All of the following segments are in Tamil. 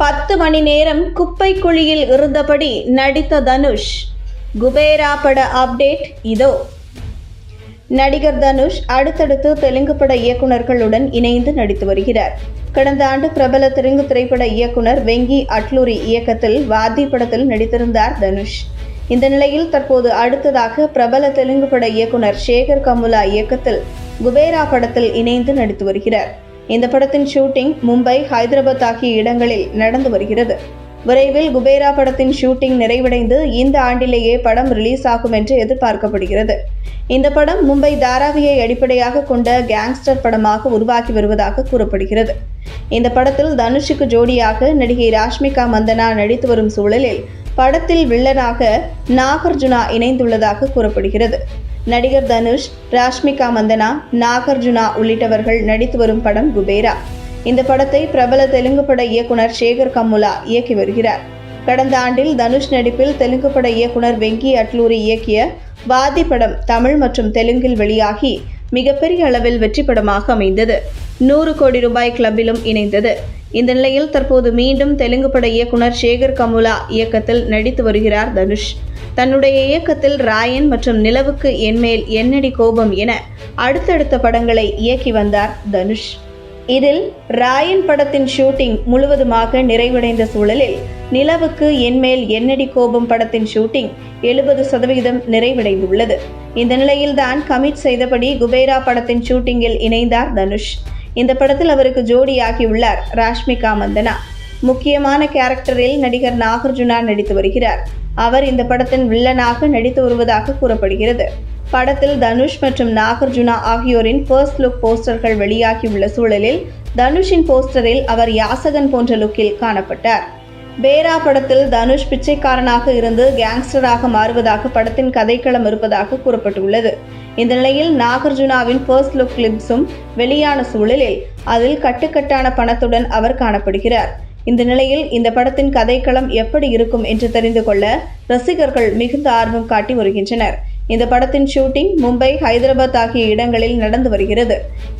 பத்து மணி நேரம் குப்பை குழியில் இருந்தபடி நடித்த தனுஷ் குபேரா பட அப்டேட் இதோ. நடிகர் தனுஷ் அடுத்தடுத்து தெலுங்கு பட இயக்குனர்களுடன் இணைந்து நடித்து வருகிறார். கடந்த ஆண்டு பிரபல தெலுங்கு திரைப்பட இயக்குனர் வெங்கி அட்லூரி இயக்கத்தில் வாதி படத்தில் நடித்திருந்தார் தனுஷ். இந்த நிலையில் தற்போது அடுத்ததாக பிரபல தெலுங்கு பட இயக்குனர் சேகர் கமுலா இயக்கத்தில் குபேரா படத்தில் இணைந்து நடித்து வருகிறார். இந்த படத்தின் ஷூட்டிங் மும்பை ஹைதராபாத் ஆகிய இடங்களில் நடந்து வருகிறது. விரைவில் குபேரா படத்தின் ஷூட்டிங் நிறைவடைந்து இந்த ஆண்டிலேயே படம் ரிலீஸ் ஆகும் என்று எதிர்பார்க்கப்படுகிறது. இந்த படம் மும்பை தாராவியை அடிப்படையாக கொண்ட கேங்ஸ்டர் படமாக உருவாகி வருவதாக கூறப்படுகிறது. இந்த படத்தில் தனுஷுக்கு ஜோடியாக நடிகை ராஷ்மிகா மந்தனா நடித்து வரும் சூழலில் படத்தில் வில்லனாக நாகார்ஜுனா இணைந்துள்ளதாக கூறப்படுகிறது. நடிகர் தனுஷ் ராஷ்மிகா மந்தனா நாகார்ஜுனா உள்ளிட்டவர்கள் நடித்து வரும் படம் குபேரா. இந்த படத்தை பிரபல தெலுங்கு பட இயக்குனர் சேகர் கம்முலா இயக்கி வருகிறார். கடந்த ஆண்டில் தனுஷ் நடிப்பில் தெலுங்கு பட இயக்குனர் வெங்கி அட்லூரி இயக்கிய வாதி படம் தமிழ் மற்றும் தெலுங்கில் வெளியாகி மிகப்பெரிய அளவில் வெற்றி படமாக அமைந்தது. நூறு கோடி ரூபாய் கிளப்பிலும் இணைந்தது. இந்த நிலையில் தற்போது மீண்டும் தெலுங்கு பட இயக்குனர் சேகர் கமுலா இயக்கத்தில் நடித்து வருகிறார் தனுஷ். தன்னுடைய இயக்கத்தில் ராயன் மற்றும் நிலவுக்கு என்மேல் என்னடி கோபம் என அடுத்தடுத்த படங்களை இயக்கி வந்தார் தனுஷ். இதில் ராயன் படத்தின் ஷூட்டிங் முழுவதுமாக நிறைவடைந்த சூழலில் நிலவுக்கு என்மேல் என்னடி கோபம் படத்தின் ஷூட்டிங் எழுபது சதவிகிதம் நிறைவடைந்துள்ளது. இந்த நிலையில்தான் கமிட் செய்தபடி குபேரா படத்தின் ஷூட்டிங்கில் இணைந்தார் தனுஷ். இந்த படத்தில் அவருக்கு ஜோடியாகியுள்ளார் ராஷ்மிகா மந்தனா. முக்கியமான கேரக்டரில் நடிகர் நாகார்ஜுனா நடித்து வருகிறார். அவர் இந்த படத்தின் வில்லனாக நடித்து வருவதாக கூறப்படுகிறது. படத்தில் தனுஷ் மற்றும் நாகார்ஜுனா ஆகியோரின் ஃபர்ஸ்ட் லுக் போஸ்டர்கள் வெளியாகியுள்ள சூழலில் தனுஷின் போஸ்டரில் அவர் யாசகன் போன்ற லுக்கில் காணப்பட்டார். பேரா படத்தில் தனுஷ் பிச்சைக்காரனாக இருந்து கேங்ஸ்டராக மாறுவதாக படத்தின் கதைக்களம் இருப்பதாக கூறப்பட்டுள்ளது. இந்த நிலையில் நாகார்ஜுனாவின் ஃபர்ஸ்ட் லுக் கிளிப்ஸும் வெளியான சூழலில் அதில் கட்டுக்கட்டான பணத்துடன் அவர் காணப்படுகிறார். இந்த நிலையில் இந்த படத்தின் கதைக்களம் எப்படி இருக்கும் என்று தெரிந்து கொள்ள ரசிகர்கள் மிகுந்த ஆர்வம் காட்டி வருகின்றனர். இந்த படத்தின் ஷூட்டிங் மும்பை ஹைதராபாத் ஆகிய இடங்களில் நடந்து வருகிறது.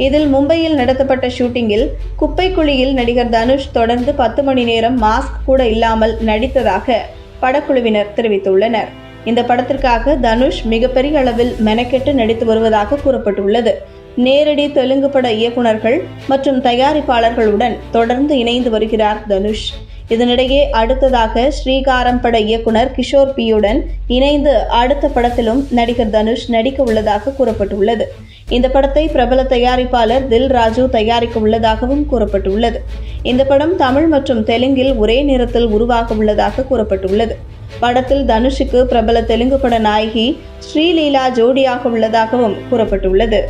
இதில் மும்பையில் நடத்தப்பட்ட ஷூட்டிங்கில் குப்பைக்குழியில் நடிகர் தனுஷ் தொடர்ந்து பத்து மணி நேரம் மாஸ்க் கூட இல்லாமல் நடித்ததாக படக்குழுவினர் தெரிவித்துள்ளனர். இந்த படத்திற்காக தனுஷ் மிகப்பெரிய அளவில் மெனக்கெட்டு நடித்து வருவதாக கூறப்பட்டுள்ளது. நேரடி தெலுங்கு பட இயக்குனர்கள் மற்றும் தயாரிப்பாளர்களுடன் தொடர்ந்து இணைந்து வருகிறார் தனுஷ். இதனிடையே அடுத்ததாக ஸ்ரீகாரம் பட இயக்குனர் கிஷோர் பியுடன் இணைந்து அடுத்த படத்திலும் நடிகர் தனுஷ் நடிக்க உள்ளதாக கூறப்பட்டுள்ளது. இந்த படத்தை பிரபல தயாரிப்பாளர் தில் ராஜு தயாரிக்க உள்ளதாகவும் கூறப்பட்டுள்ளது. இந்த படம் தமிழ் மற்றும் தெலுங்கில் ஒரே நேரத்தில் உருவாக உள்ளதாக கூறப்பட்டுள்ளது. படத்தில் தனுஷுக்கு பிரபல தெலுங்கு பட நாயகி ஸ்ரீலீலா ஜோடியாக உள்ளதாகவும் கூறப்பட்டுள்ளது.